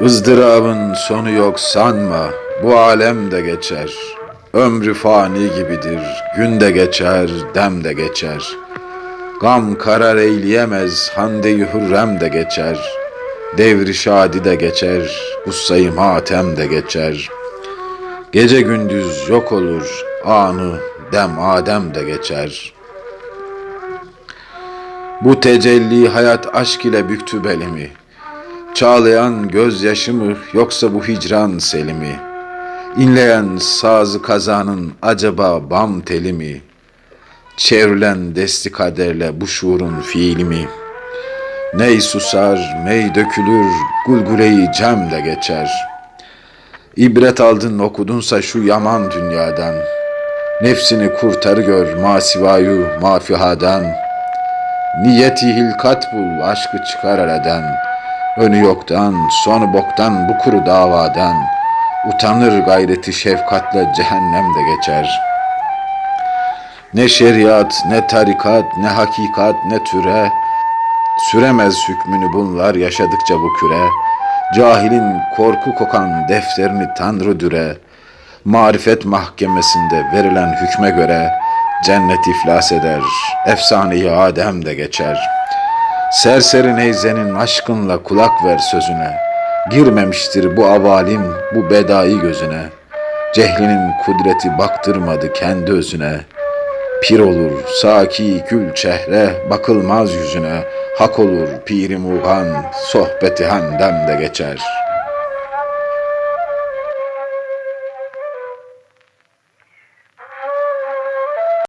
ızdırabın sonu yok sanma, bu alem de geçer. Ömrü fani gibidir, gün de geçer, dem de geçer. Gam karar eyleyemez, hande-i hürrem de geçer. Devri şadi de geçer, gussayı matem de geçer. Gece gündüz yok olur, anı dem adem de geçer. Bu tecelli hayat aşk ile büktü belimi. Çağlayan gözyaşı mı yoksa bu hicran selimi? İnleyen sazı kazanın acaba bam teli mi? Çevrilen desti kaderle bu şuurun fiili mi? Ney susar, mey dökülür, gulguleyi cem de geçer. İbret aldın okudunsa şu yaman dünyadan. Nefsini kurtarı gör masivayu mafihadan. Niyeti hilkat bul, aşkı çıkar aradan. Önü yoktan, sonu boktan bu kuru davadan. Utanır gayreti şefkatle cehennem de geçer. Ne şeriat, ne tarikat, ne hakikat, ne türe, Süremez hükmünü bunlar yaşadıkça bu küre. Cahilin korku kokan defterini tanrı düre. Marifet mahkemesinde verilen hükme göre cennet iflas eder, efsaneyi Adem de geçer. Serseri neyzenin aşkınla kulak ver sözüne. Girmemiştir bu avalim, bu bedai gözüne. Cehlinin kudreti baktırmadı kendi özüne. Pir olur saki gül çehre bakılmaz yüzüne Hak olur piri muğan sohbeti hendem de geçer.''